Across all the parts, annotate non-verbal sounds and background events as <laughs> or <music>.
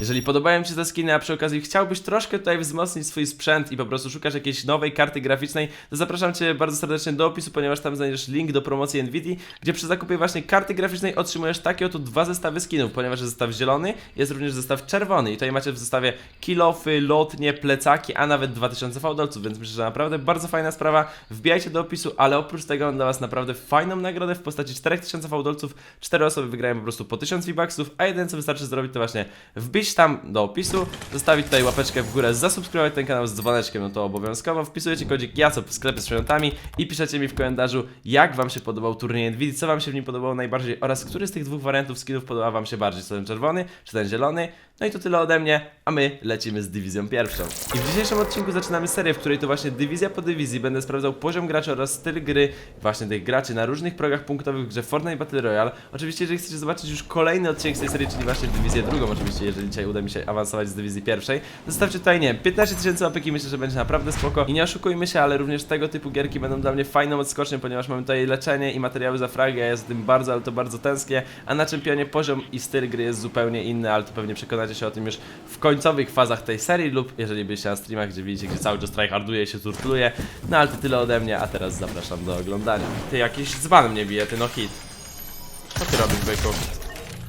Jeżeli podobają Ci te skiny, a przy okazji chciałbyś troszkę tutaj wzmocnić swój sprzęt i po prostu szukasz jakiejś nowej karty graficznej, to zapraszam Cię bardzo serdecznie do opisu, ponieważ tam znajdziesz link do promocji Nvidia, gdzie przy zakupie właśnie karty graficznej otrzymujesz takie oto dwa zestawy skinów, ponieważ jest zestaw zielony, jest również zestaw czerwony i tutaj macie w zestawie kilofy, lotnie, plecaki, a nawet 2000 fałdolców, więc myślę, że naprawdę bardzo fajna sprawa. Wbijajcie do opisu, ale oprócz tego mam dla Was naprawdę fajną nagrodę w postaci 4000 fałdolców. Cztery osoby wygrają po prostu po 1000 V-Bucksów, a jeden co wystarczy zrobić to właśnie wbić tam do opisu, zostawić tutaj łapeczkę w górę, zasubskrybować ten kanał z dzwoneczkiem, no to obowiązkowo. Wpisujecie kodzik JASOP w sklepie z przedmiotami i piszecie mi w komentarzu, jak Wam się podobał turniej Nvidia, co Wam się w nim podobało najbardziej oraz który z tych dwóch wariantów skinów podoba Wam się bardziej, czy ten czerwony, czy ten zielony. No i to tyle ode mnie, a my lecimy z dywizją pierwszą. I w dzisiejszym odcinku zaczynamy serię, w której to właśnie dywizja po dywizji będę sprawdzał poziom graczy oraz styl gry właśnie tych graczy na różnych progach punktowych w grze Fortnite Battle Royale. Oczywiście, jeżeli chcecie zobaczyć już kolejny odcinek z tej serii, czyli właśnie dywizję drugą, oczywiście, jeżeli dzisiaj uda mi się awansować z dywizji pierwszej, zostawcie tutaj, nie wiem, 15 tysięcy łapek i myślę, że będzie naprawdę spoko. I nie oszukujmy się, ale również tego typu gierki będą dla mnie fajną odskocznią, ponieważ mamy tutaj leczenie i materiały za fragi, a ja tym bardzo, ale to bardzo tęsknię, a na czempionie poziom i styl gry jest zupełnie inny, ale to pewnie przekonacie się o tym już w końcowych fazach tej serii lub jeżeli byliście na streamach, gdzie widzicie, gdzie cały czas tryharduje się, turtluje. No ale to tyle ode mnie, a teraz zapraszam do oglądania. Ty, jakiś dzban mnie bije, ty no hit. Co ty robisz?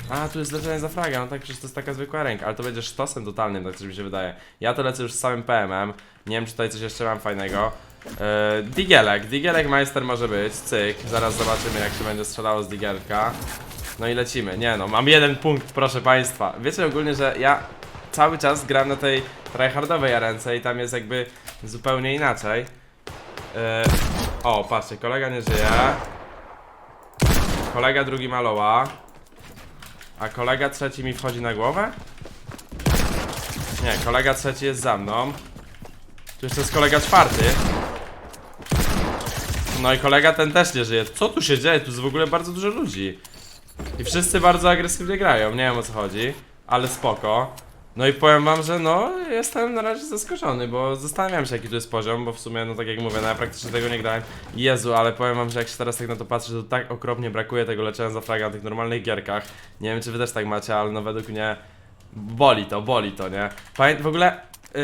A, tu jest leczenie za fraga, no tak, przecież to jest taka zwykła ręka, ale to będzie sztosem totalnym, tak coś mi się wydaje. Ja to lecę już z samym PM-em, nie wiem czy tutaj coś jeszcze mam fajnego. Yy, digielek, Digielek Majster może być, cyk, zaraz zobaczymy jak się będzie strzelało z Digielka. No i lecimy, nie no, mam jeden punkt, proszę państwa. Wiecie ogólnie, że ja cały czas gram na tej tryhardowej arence i tam jest jakby zupełnie inaczej. Yy, o, patrzcie, kolega nie żyje. Kolega drugi maloła. A kolega trzeci mi wchodzi na głowę? Nie, kolega trzeci jest za mną. Tu jeszcze jest kolega czwarty. No i kolega ten też nie żyje. Co tu się dzieje? Tu jest w ogóle bardzo dużo ludzi. I wszyscy bardzo agresywnie grają, nie wiem o co chodzi. Ale spoko. No i powiem wam, że no, jestem na razie zaskoczony, bo zastanawiam się jaki tu jest poziom, bo w sumie, no tak jak mówię, no ja praktycznie tego nie grałem. Jezu, ale powiem wam, że jak się teraz tak na to patrzę, to tak okropnie brakuje tego leczenia za fraga na tych normalnych gierkach. Nie wiem, czy wy też tak macie, ale no według mnie boli to, boli to, nie? Pamię w ogóle, yy,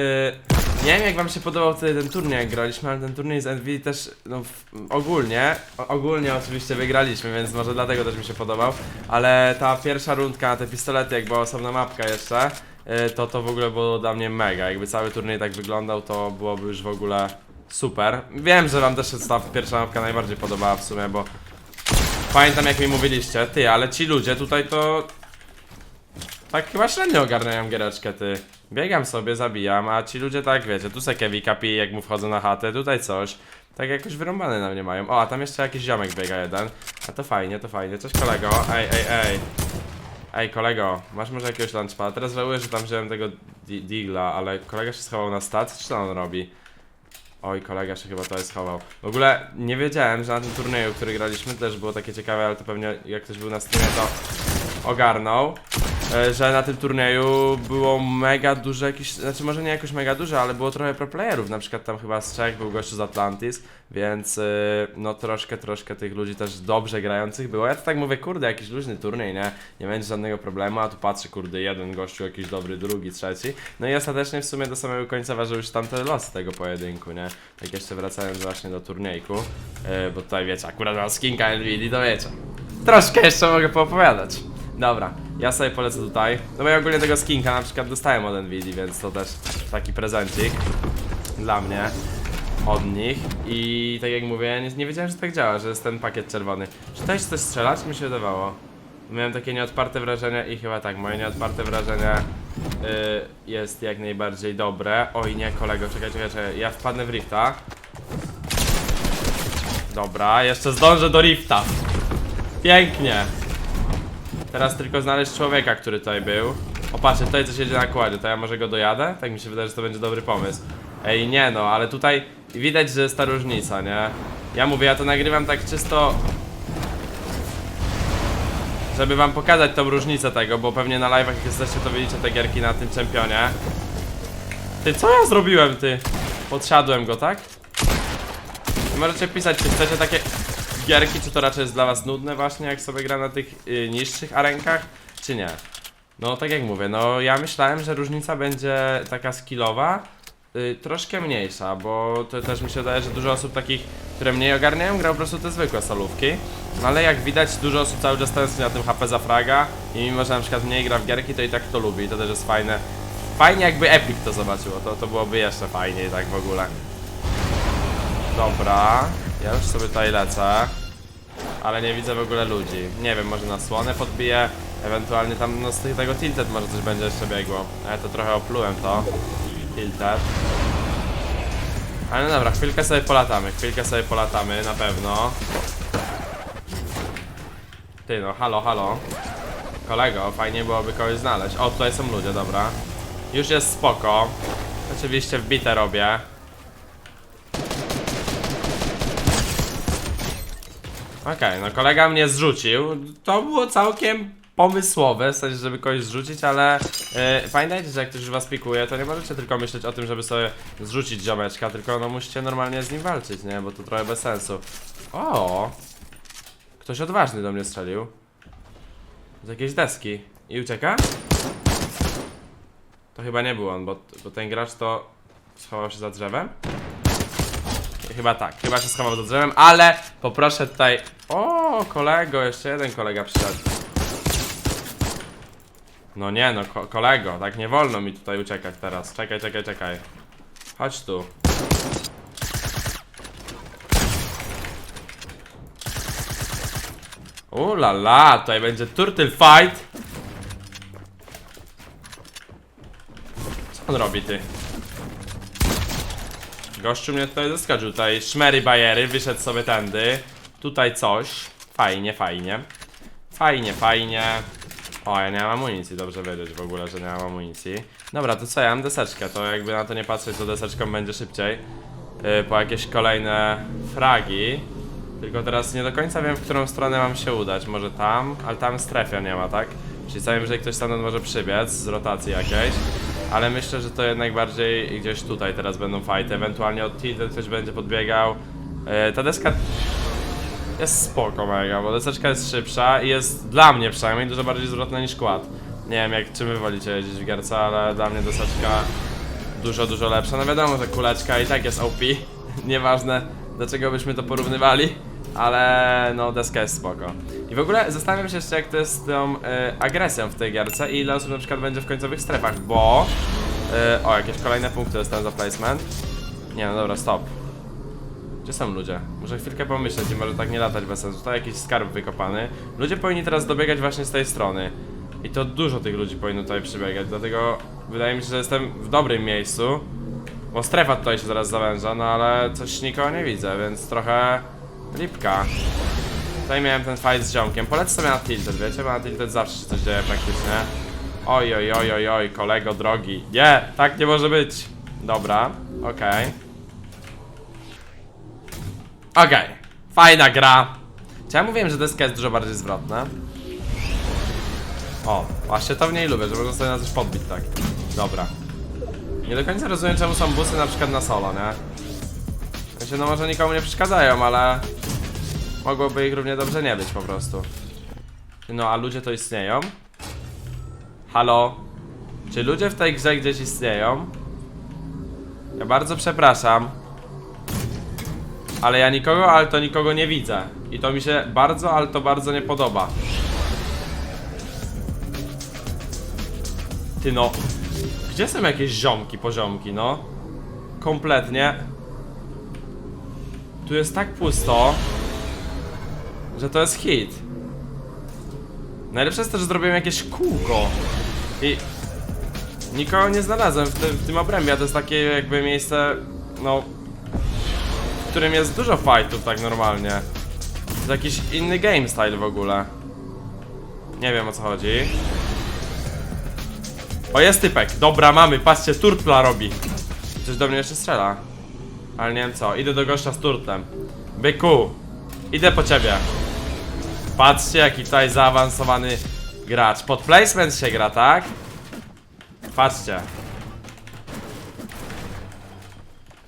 nie wiem jak wam się podobał wtedy ten turniej, jak graliśmy, ale ten turniej z Nvidia też, no w, ogólnie, ogólnie oczywiście wygraliśmy, więc może dlatego też mi się podobał, ale ta pierwsza rundka te pistolety, jak była osobna mapka jeszcze, to to w ogóle było dla mnie mega, jakby cały turniej tak wyglądał, to byłoby już w ogóle super. Wiem, że wam też ta pierwsza mapka najbardziej podobała w sumie, bo pamiętam jak mi mówiliście, ty, ale ci ludzie tutaj to tak chyba średnio ogarniają giereczkę, ty. Biegam sobie, zabijam, a ci ludzie tak, wiecie, tu se Kevika pije, jak mu wchodzą na chatę, tutaj coś. Tak jakoś wyrąbane na mnie mają. O, a tam jeszcze jakiś ziomek biega jeden. A to fajnie, to fajnie. Cześć kolego. Ej, ej, ej. Ej, kolego, masz może jakiegoś lunchpada? Teraz żałuję, że tam wziąłem tego di digla, ale kolega się schował na stacji, co on robi? Oj, kolega się chyba tutaj schował. W ogóle nie wiedziałem, że na tym turnieju, który graliśmy, też było takie ciekawe, ale to pewnie jak ktoś był na streamie, to ogarnął, że na tym turnieju było mega dużo jakiś, znaczy może nie jakoś mega dużo, ale było trochę pro playerów, na przykład tam chyba z Czech był gościu z Atlantis, więc e, no troszkę, troszkę tych ludzi też dobrze grających było. Ja to tak mówię, kurde, jakiś luźny turniej, nie? Nie będzie żadnego problemu, a tu patrzę, kurde, jeden gościu jakiś dobry, drugi, trzeci. No i ostatecznie w sumie do samego końca ważyły już tamte losy tego pojedynku, nie? Tak jeszcze wracając właśnie do turniejku, e, bo tutaj wiecie, akurat mam skinka Nvidia, to wiecie. Troszkę jeszcze mogę poopowiadać. Dobra, ja sobie polecę tutaj. No bo ja ogólnie tego skinka na przykład dostałem od Nvidia, więc to też taki prezencik dla mnie od nich. I tak jak mówię, nie, nie wiedziałem, że tak działa, że jest ten pakiet czerwony. Czy się coś strzelać? Mi się wydawało. Miałem takie nieodparte wrażenia i chyba tak, moje nieodparte wrażenie y, jest jak najbardziej dobre. Oj nie, kolego, czekaj, czekaj, czekaj. Ja wpadnę w rifta. Dobra, jeszcze zdążę do rifta. Pięknie. Teraz tylko znaleźć człowieka, który tutaj był. O patrzcie, tutaj coś jedzie na kładzie, to ja może go dojadę? Tak mi się wydaje, że to będzie dobry pomysł. Ej, nie no, ale tutaj widać, że jest ta różnica, nie? Ja mówię, ja to nagrywam tak czysto... Żeby wam pokazać tą różnicę tego, bo pewnie na live'ach jak jesteście, to widzicie te gierki na tym czempionie. Ty, co ja zrobiłem, ty? Podsiadłem go, tak? Możecie pisać, czy chcecie takie gierki, czy to raczej jest dla was nudne właśnie, jak sobie gra na tych y, niższych arenkach, czy nie? No tak jak mówię, no ja myślałem, że różnica będzie taka skillowa y, troszkę mniejsza, bo to też mi się wydaje, że dużo osób takich, które mniej ogarniają, gra po prostu te zwykłe solówki. No ale jak widać, dużo osób cały czas tęskni na tym HP za fraga i mimo, że na przykład mniej gra w gierki, to i tak to lubi i to też jest fajne. Fajnie jakby Epic to zobaczyło, to, to byłoby jeszcze fajniej tak w ogóle. Dobra, ja już sobie tutaj lecę. Ale nie widzę w ogóle ludzi. Nie wiem, może na słonę podbiję. Ewentualnie tam no, z tego tilted może coś będzie jeszcze biegło. Ale to trochę oplułem to. Tilted. Ale no dobra, chwilkę sobie polatamy, chwilkę sobie polatamy, na pewno. Ty no, halo, halo. Kolego, fajnie byłoby kogoś znaleźć. O, tutaj są ludzie, dobra. Już jest spoko. Oczywiście wbite robię. Okej, no kolega mnie zrzucił. To było całkiem pomysłowe, w sensie, żeby kogoś zrzucić, ale yy, pamiętajcie, że jak ktoś was pikuje, to nie możecie tylko myśleć o tym, żeby sobie zrzucić ziomeczka, tylko no musicie normalnie z nim walczyć, nie? Bo to trochę bez sensu. O! Ktoś odważny do mnie strzelił. Z jakiejś deski. I ucieka? To chyba nie był on, bo, bo ten gracz to schował się za drzewem. Chyba tak, chyba się schował za drzewem, ale poproszę tutaj... O, kolego, jeszcze jeden kolega przyszedł. No nie no, ko kolego, tak nie wolno mi tutaj uciekać teraz. Czekaj, czekaj, czekaj. Chodź tu. U la la, tutaj będzie turtle fight. Co on robi ty? Gościu mnie tutaj zaskoczył, tutaj szmery bajery, wyszedł sobie tędy. Tutaj coś. Fajnie, fajnie. Fajnie, fajnie. O, ja nie mam amunicji, dobrze wiedzieć w ogóle, że nie mam amunicji. Dobra, to co, ja mam deseczkę, to jakby na to nie patrzeć, to deseczką będzie szybciej. Yy, po jakieś kolejne fragi. Tylko teraz nie do końca wiem, w którą stronę mam się udać. Może tam, ale tam strefia nie ma, tak? Czyli cały że ktoś stamtąd może przybiec z rotacji jakiejś. Ale myślę, że to jednak bardziej gdzieś tutaj teraz będą fighty. Ewentualnie od tilted ktoś będzie podbiegał. Yy, ta deska jest spoko mega, bo deseczka jest szybsza i jest dla mnie przynajmniej dużo bardziej zwrotna niż kład. Nie wiem jak czy wy wolicie jeździć w gierce, ale dla mnie deseczka dużo, dużo lepsza. No wiadomo, że kuleczka i tak jest OP. <laughs> Nieważne do czego byśmy to porównywali, ale no deska jest spoko. I w ogóle zastanawiam się jeszcze jak to jest z tą y, agresją w tej gierce i ile osób na przykład będzie w końcowych strefach, bo... Y, o, jakieś kolejne punkty dostałem za placement. Nie no dobra, stop. Gdzie są ludzie? Muszę chwilkę pomyśleć i może tak nie latać bez sensu. To jakiś skarb wykopany. Ludzie powinni teraz dobiegać właśnie z tej strony. I to dużo tych ludzi powinno tutaj przybiegać, dlatego wydaje mi się, że jestem w dobrym miejscu. Bo strefa tutaj się zaraz zawęża, no ale coś nikogo nie widzę, więc trochę lipka. Tutaj miałem ten fight z ziomkiem. Polecę sobie na tilted, wiecie, bo na tilted zawsze się coś dzieje praktycznie. Oj, oj, oj, oj, oj, kolego drogi. Nie, tak nie może być. Dobra, okej. Okej, fajna gra. Czy ja mówiłem, że deska jest dużo bardziej zwrotna? O, właśnie to w niej lubię, że można sobie na coś podbić tak. Dobra. Nie do końca rozumiem czemu są busy na przykład na solo, nie? Znaczy, no może nikomu nie przeszkadzają, ale... Mogłoby ich równie dobrze nie być po prostu. No, a ludzie to istnieją? Halo? Czy ludzie w tej grze gdzieś istnieją? Ja bardzo przepraszam. Ale ja nikogo, ale to nikogo nie widzę. I to mi się bardzo, ale to bardzo nie podoba. Ty no. Gdzie są jakieś ziomki, poziomki, no? Kompletnie. Tu jest tak pusto, że to jest hit. Najlepsze jest to, że zrobiłem jakieś kółko. I nikogo nie znalazłem w, tym- w tym obrębie, a to jest takie jakby miejsce, no, w którym jest dużo fightów tak normalnie. To jakiś inny game style w ogóle. Nie wiem o co chodzi. O, jest typek. Dobra, mamy. Patrzcie, turtla robi. Coś do mnie jeszcze strzela. Ale nie wiem co. Idę do gościa z turtlem. Byku. Idę po ciebie. Patrzcie, jaki tutaj zaawansowany gracz. Pod placement się gra, tak? Patrzcie.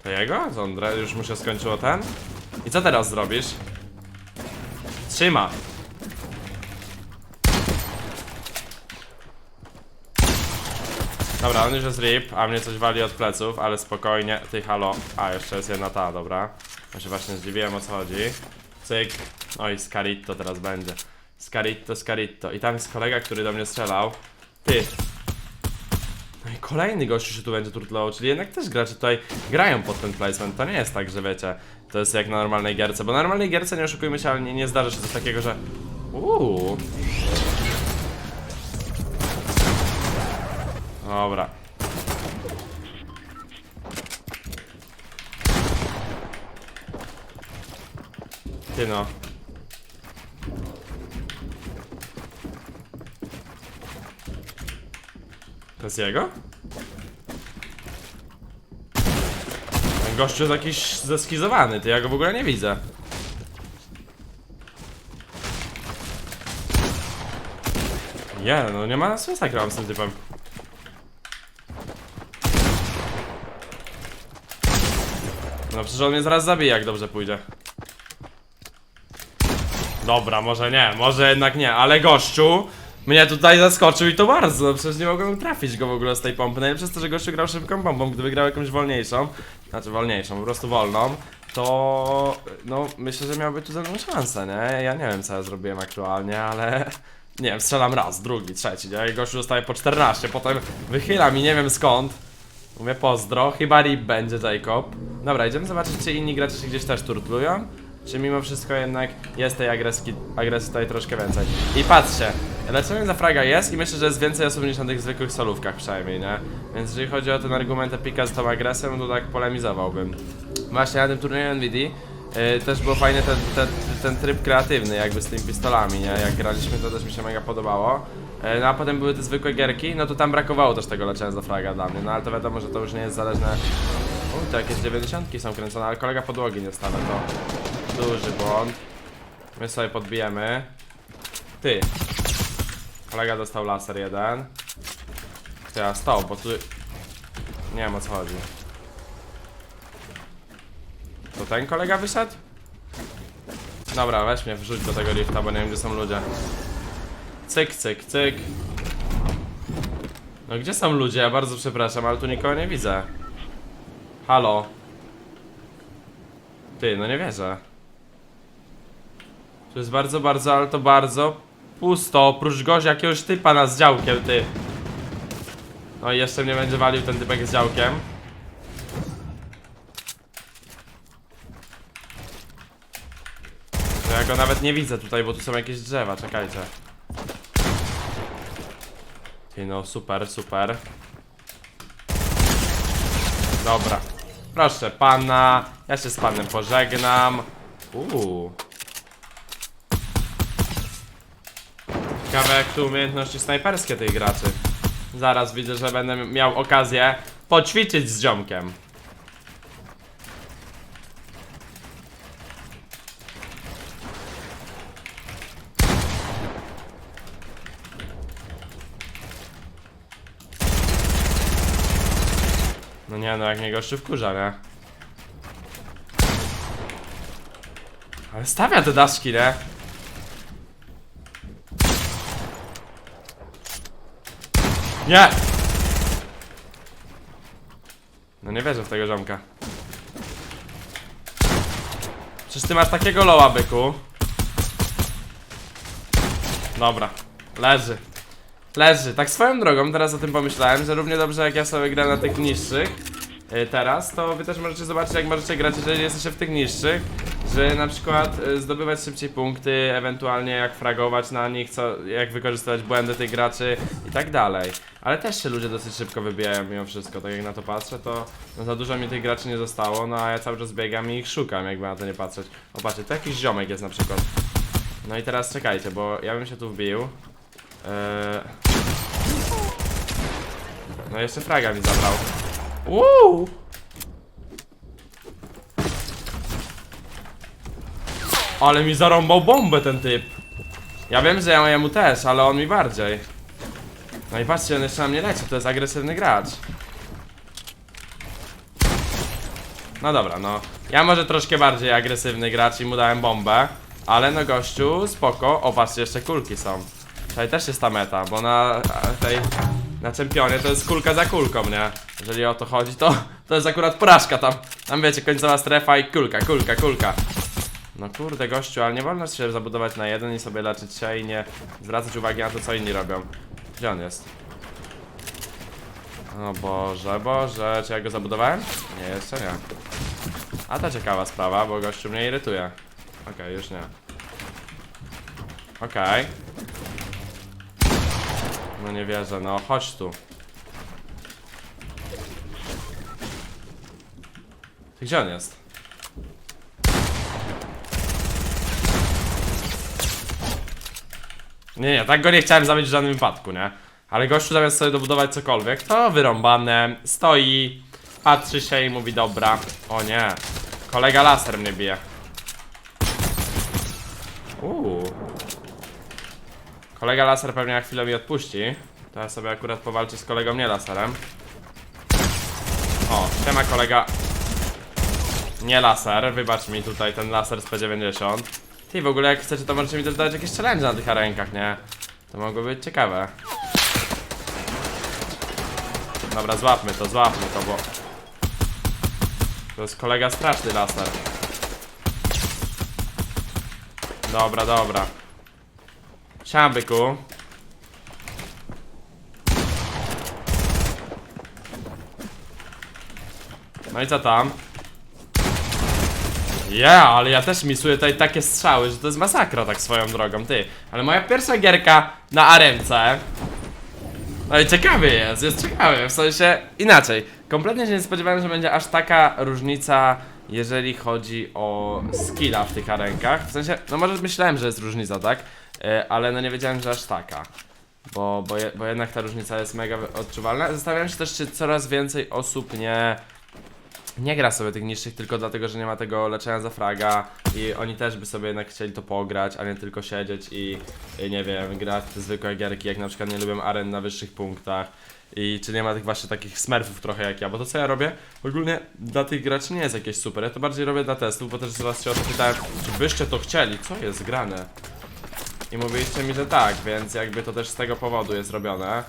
To jego? Co on dra- już mu się skończyło ten? I co teraz zrobisz? Trzyma. Dobra, on już jest rip, a mnie coś wali od pleców, ale spokojnie. Ty, halo. A, jeszcze jest jedna ta, dobra. Ja się właśnie zdziwiłem, o co chodzi. Cyk. Oj, Scaritto teraz będzie. Scaritto, Scaritto. I tam jest kolega, który do mnie strzelał. Ty. No i kolejny gościu się tu będzie turtlował, czyli jednak też gracze tutaj grają pod ten placement. To nie jest tak, że wiecie, to jest jak na normalnej gierce, bo na normalnej gierce nie oszukujmy się, ale nie, nie zdarza się coś takiego, że... Uuu. Dobra. Ty no. To jest jego? Ten gościu jest jakiś zeskizowany, ty ja go w ogóle nie widzę. Nie, no nie ma sensu grałem z tym typem. No przecież on mnie zaraz zabije, jak dobrze pójdzie. Dobra, może nie, może jednak nie, ale gościu mnie tutaj zaskoczył i to bardzo, no przecież nie mogłem trafić go w ogóle z tej pompy. Najlepsze jest to, że gościu grał szybką pompą, gdyby grał jakąś wolniejszą, znaczy wolniejszą, po prostu wolną, to no myślę, że miałby tu ze mną szansę, nie? Ja nie wiem co ja zrobiłem aktualnie, ale <laughs> nie wiem, strzelam raz, drugi, trzeci, nie? I gościu dostaje po 14, potem wychyla mi nie wiem skąd. Mówię pozdro, chyba rip będzie Jacob. Dobra, idziemy zobaczyć, czy inni gracze się gdzieś też turtlują. Czy mimo wszystko jednak jest tej agreski, agresji tutaj troszkę więcej. I patrzcie, leczenie za fraga jest i myślę, że jest więcej osób niż na tych zwykłych solówkach przynajmniej, nie? Więc jeżeli chodzi o ten argument Epika z tą agresją, to tak polemizowałbym. Właśnie na tym turnieju NVD yy, też było fajny ten, ten, ten tryb kreatywny jakby z tymi pistolami, nie? Jak graliśmy to też mi się mega podobało. Yy, No a potem były te zwykłe gierki, no to tam brakowało też tego leczenia za fraga dla mnie, no ale to wiadomo, że to już nie jest zależne Uj, to jakieś 90 są kręcone, ale kolega podłogi nie stawia, to duży błąd. My sobie podbijemy. Ty. Kolega dostał laser jeden. Ty, a stał, bo tu... Nie wiem o co chodzi. To ten kolega wyszedł? Dobra, weź mnie wrzuć do tego lifta, bo nie wiem gdzie są ludzie. Cyk, cyk, cyk. No gdzie są ludzie? Ja bardzo przepraszam, ale tu nikogo nie widzę. Halo. Ty, no nie wierzę. To jest bardzo, bardzo, ale to bardzo pusto, oprócz gościa jakiegoś typa na z działkiem, ty. No i jeszcze mnie będzie walił ten typek z działkiem. No ja go nawet nie widzę tutaj, bo tu są jakieś drzewa, czekajcie. Ty no, super, super. Dobra. Proszę pana, ja się z panem pożegnam. Uuu. Ciekawe jak tu umiejętności snajperskie tych graczy. Zaraz widzę, że będę miał okazję poćwiczyć z ziomkiem. No nie no, jak mnie gościu wkurza, nie? Ale stawia te daszki, nie? Nie! No nie wierzę w tego ziomka. Przecież ty masz takiego loła, byku. Dobra, leży. Leży. Tak swoją drogą, teraz o tym pomyślałem, że równie dobrze jak ja sobie gram na tych niższych y, teraz, to wy też możecie zobaczyć jak możecie grać, jeżeli jesteście w tych niższych, że na przykład y, zdobywać szybciej punkty, ewentualnie jak fragować na nich, co, jak wykorzystywać błędy tych graczy i tak dalej. Ale też się ludzie dosyć szybko wybijają mimo wszystko, tak jak na to patrzę, to no, za dużo mi tych graczy nie zostało, no a ja cały czas biegam i ich szukam, jakby na to nie patrzeć. O patrzcie, to jakiś ziomek jest na przykład. No i teraz czekajcie, bo ja bym się tu wbił. Eee... No jeszcze fraga mi zabrał. Uuu! Ale mi zarąbał bombę ten typ. Ja wiem, że ja jemu też, ale on mi bardziej. No i patrzcie, on jeszcze na mnie leci, to jest agresywny gracz. No dobra, no. Ja może troszkę bardziej agresywny gracz i mu dałem bombę. Ale no gościu, spoko. O, patrzcie, jeszcze kulki są. Tutaj też jest ta meta, bo na tej... na czempionie to jest kulka za kulką, nie? Jeżeli o to chodzi, to, to jest akurat porażka tam. Tam wiecie, końcowa strefa i kulka, kulka, kulka. No kurde gościu, ale nie wolno się zabudować na jeden i sobie leczyć się i nie zwracać uwagi na to, co inni robią. Gdzie on jest? O Boże, Boże, czy ja go zabudowałem? Nie, jeszcze nie. A to ciekawa sprawa, bo gościu mnie irytuje. Okej, już nie. Okej. No nie wierzę, no chodź tu. Gdzie on jest? Nie, nie, tak go nie chciałem zabić w żadnym wypadku, nie? Ale gościu zamiast sobie dobudować cokolwiek, to wyrąbane, stoi, patrzy się i mówi dobra. O nie, kolega laser mnie bije. Uuu. Kolega laser pewnie na chwilę mi odpuści. To ja sobie akurat powalczę z kolegą nie laserem. O, siema kolega. Nie laser, wybacz mi tutaj ten laser z P90. Ty w ogóle jak chcecie to możecie mi też dać jakieś challenge na tych arenkach, nie? To mogło być ciekawe. Dobra, złapmy to, złapmy to, bo... To jest kolega straszny laser. Dobra, dobra. Siema, byku. No i co tam? Ja, ale ja też misuję tutaj takie strzały, że to jest masakra tak swoją drogą, ty. Ale moja pierwsza gierka na arence. No i ciekawy jest, jest ciekawy, w sensie inaczej. Kompletnie się nie spodziewałem, że będzie aż taka różnica, jeżeli chodzi o skilla w tych arenkach. W sensie, no może myślałem, że jest różnica, tak? E, ale no nie wiedziałem, że aż taka. Bo, bo, je, bo jednak ta różnica jest mega odczuwalna. Zastanawiam się też, czy coraz więcej osób nie nie gra sobie tych niższych tylko dlatego, że nie ma tego leczenia za fraga i oni też by sobie jednak chcieli to pograć, a nie tylko siedzieć i, i nie wiem, grać te zwykłe gierki, jak na przykład nie lubią aren na wyższych punktach i czy nie ma tych właśnie takich smurfów trochę jak ja, bo to co ja robię ogólnie dla tych graczy nie jest jakieś super, ja to bardziej robię dla testów, bo też zaraz się o to pytałem, czy byście to chcieli, co jest grane? I mówiliście mi, że tak, więc jakby to też z tego powodu jest robione.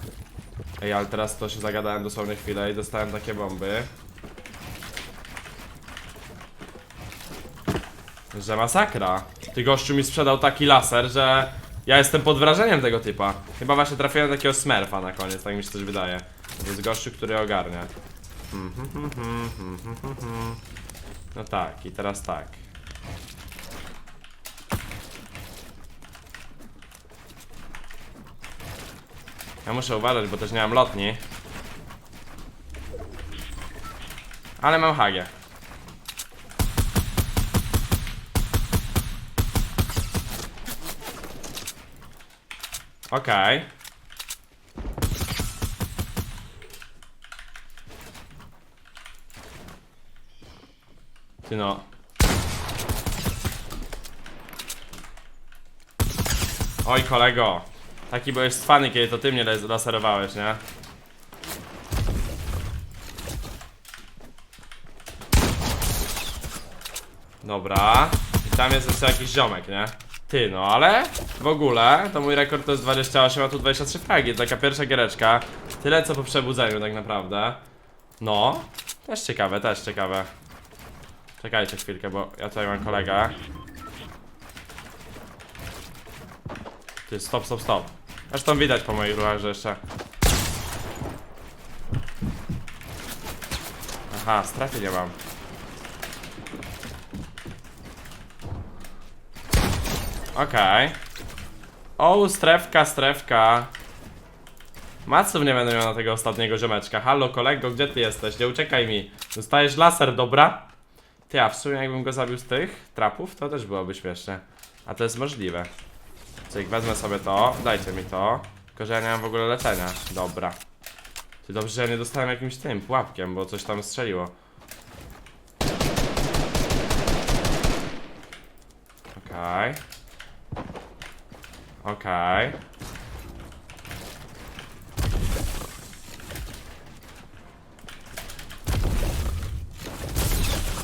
Ej, ale teraz to się zagadałem dosłownie chwilę i dostałem takie bomby. Że masakra. Ty gościu mi sprzedał taki laser, że ja jestem pod wrażeniem tego typa. Chyba właśnie trafiłem takiego smerfa na koniec, tak mi się coś wydaje. To jest gościu, który ogarnia. No tak, i teraz tak. Ja muszę uważać, bo też nie mam lotni. Ale mam hagię. Okej. Ty no. Oj kolego. Taki byłeś cwany, kiedy to ty mnie las- laserowałeś, nie? Dobra. I tam jest jeszcze jakiś ziomek, nie? Ty, no ale w ogóle to mój rekord to jest 28, a tu 23 fragi. Taka pierwsza giereczka. Tyle co po przebudzeniu tak naprawdę. No. Też ciekawe, też ciekawe. Czekajcie chwilkę, bo ja tutaj mam kolegę. Ty, stop, stop, stop. Zresztą widać po moich ruchach, że jeszcze... Aha, strefy nie mam. Okej. O, strefka, strefka. Maców nie będę miał na tego ostatniego ziomeczka. Halo kolego, gdzie ty jesteś? Nie uciekaj mi. Dostajesz laser, dobra? Ty, a w sumie jakbym go zabił z tych trapów, to też byłoby śmieszne. A to jest możliwe. Czyli wezmę sobie to, dajcie mi to. Tylko, że ja nie mam w ogóle leczenia. Dobra. Ty dobrze, że ja nie dostałem jakimś tym pułapkiem, bo coś tam strzeliło. Okej. Okej.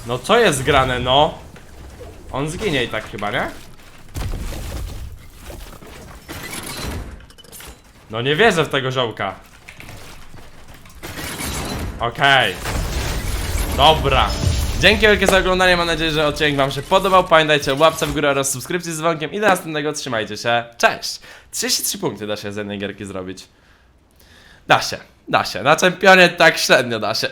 No co jest grane, no? On zginie i tak chyba, nie? No nie wierzę w tego żołka. Okej. Dobra. Dzięki wielkie za oglądanie, mam nadzieję, że odcinek wam się podobał. Pamiętajcie o łapce w górę oraz subskrypcji z dzwonkiem i do następnego trzymajcie się. Cześć! 33 punkty da się z jednej gierki zrobić. Da się, da się. Na czempionie tak średnio da się.